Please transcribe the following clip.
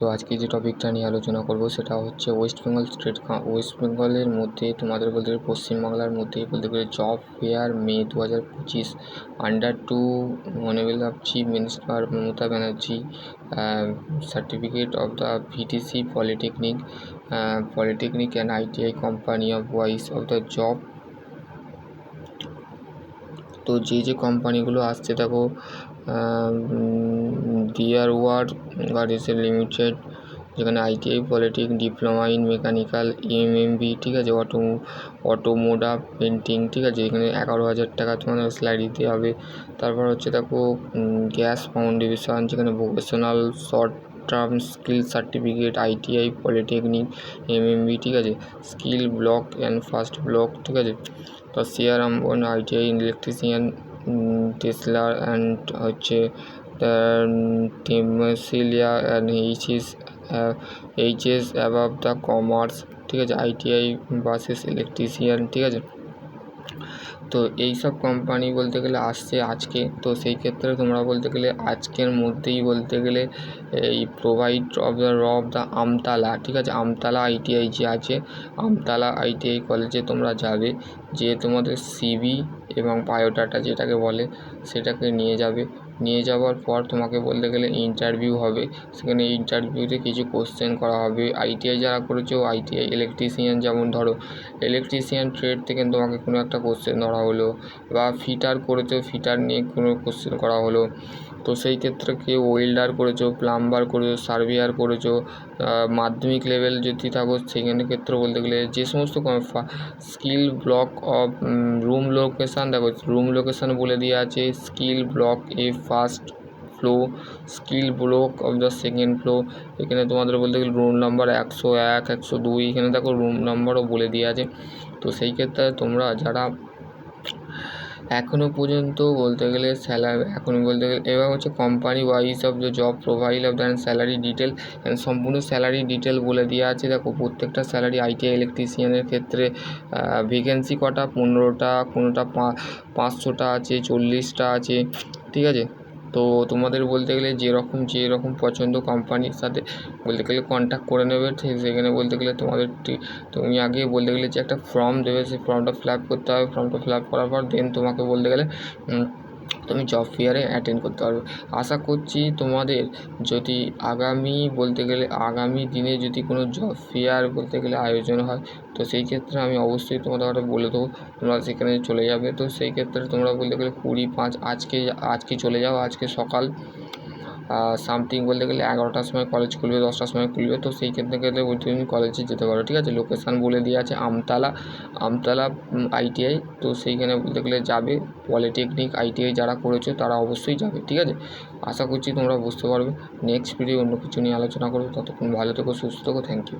তো আজকে যে টপিকটা নিয়ে আলোচনা করব সেটা হচ্ছে ওয়েস্ট বেঙ্গল স্টেট ওয়েস্ট বেঙ্গলের মধ্যে তোমাদের বলতে গেলে পশ্চিমবাংলার মধ্যে বলতে গেলে জব ফেয়ার মে দু হাজার পঁচিশ under to honourable of chief minister Mamata Banerjee certificate of the VTC polytechnic polytechnic and ITI company of wise of the job তো যে যে কোম্পানিগুলো আসছে, দেখো ডিয়ার ওয়ার্ড গাড়িসে লিমিটেড যেখানে ITI polytech diploma in mechanical MMB ঠিক আছে অটো অটোমোডা পেন্টিং ঠিক আছে, এখানে এগারো হাজার টাকা তোমাদের স্যালারি দিতে হবে। তারপর হচ্ছে দেখো গ্যাস ফাউন্ডেশন যেখানে vocational short term, skill certificate, ITI, polytechnic, MMB, ঠিক আছে? Skill block and first block, ঠিক আছে? তো সিআর আম্বন আইটিআই, ইলেকট্রিশিয়ান টেসলা অ্যান্ড হচ্ছে টিমসিলিয়া and H is H S above the commerce, ঠিক আছে? আইটিআই বাসেস ইলেকট্রিশিয়ান, ঠিক আছে? তো এই সব কোম্পানি বলতে গেলে আসছে আজকে। তো সেই ক্ষেত্রে তোমরা বলতে গেলে আজকের মধ্যেই বলতে গেলে এই provide of the of the Amtala, ঠিক আছে? আমতলা আইটিআই যে আছে। আমতলা আইটিআই কলেজে তোমরা যাবে। যে তোমাদের সিবি এবং বায়োডাটা যেটাকে বলে, সেটাকে নিয়ে যাবে। নিয়ে যাওয়ার পর তোমাকে বলতে গেলে ইন্টারভিউ হবে। সেখানে ইন্টারভিউতে কিছু কোশ্চেন করা হবে। আইটিআই যারা করেছ আইটিআই ইলেকট্রিশিয়ান যেমন ধরো ইলেকট্রিশিয়ান ট্রেড থেকে তোমাকে কোনো একটা কোশ্চেন ধরা হলো বা ফিটার করেছ ফিটার নিয়ে কোনো কোশ্চেন করা হলো। তো সেই ক্ষেত্রে কেউ ওয়েল্ডার করেছ প্লাম্বার করেছ সার্ভেয়ার করেছ মাধ্যমিক লেভেল যদি থাকো, সেখানে ক্ষেত্রে বলতে গেলে যে সমস্ত skill block of room location দেখো রুম লোকেশান বলে দেওয়া আছে skill block a first floor, skill block of the second floor এখানে তোমাদের বলতে গেলে রুম নাম্বার একশো এক, একশো দুই, এখানে দেখো রুম নাম্বারও বলে দেওয়া আছে। তো সেই ক্ষেত্রে তোমরা যারা এখনও পর্যন্ত বলতে গেলে স্যালারি এখন বলতে গেলে, এবার হচ্ছে company wise of the job provide of the salary detail সম্পূর্ণ স্যালারি ডিটেল বলে দেওয়া আছে। দেখো প্রত্যেকটা স্যালারি আইটিআই ইলেকট্রিশিয়ানের ক্ষেত্রে ভ্যাকেন্সি কটা? পনেরোটা, কোনোটা পাঁচশোটা আছে, চল্লিশটা আছে। ঠিক আছে? তো তোমাদের বলতে গেলে যেরকম যেরকম পছন্দ কোম্পানির সাথে, বলতে গেলে কন্ট্যাক্ট করে নেবে, ঠিক? সেখানে বলতে গেলে তোমাদের তুমি আগে বলতে গেলে যে একটা ফর্ম দেবে, সেই ফর্মটা ফিল আপ করতে হবে। ফর্মটা ফিল আপ করার পর দেন তোমাকে বলতে গেলে তুমি জব ফেয়ারে অ্যাটেন্ড করতে পারবে। আশা করছি তোমাদের যদি আগামী বলতে গেলে আগামী দিনে যদি কোনো জব ফেয়ার বলতে গেলে আয়োজন হয়, তো সেই ক্ষেত্রে আমি অবশ্যই তোমাদের বলে দেবো। তোমরা সেখানে চলে যাবে। তো সেই ক্ষেত্রে তোমরা বলতে গেলে কুড়ি পাঁচ আজকে আজকে চলে যাও। আজকে সকাল সামথিং বলতে গেলে এগারোটার সময় কলেজ খুলবে, দশটার সময় খুলবে, তো সেই ক্ষেত্রে গেলে ওই তুমি কলেজে যেতে পারো, ঠিক আছে? লোকেশান বলে দেওয়া আছে আমতলা আমতলা আইটিআই তো সেইখানে বলতে গেলে যাবে পলিটেকনিক আইটিআই যারা করেছ তারা অবশ্যই যাবে, ঠিক আছে? আশা করছি তোমরা বুঝতে পারবে। নেক্সট ভিডিও অন্য কিছু নিয়ে আলোচনা করব, ততক্ষণ ভালো থেকো, সুস্থ থেকো থ্যাংক ইউ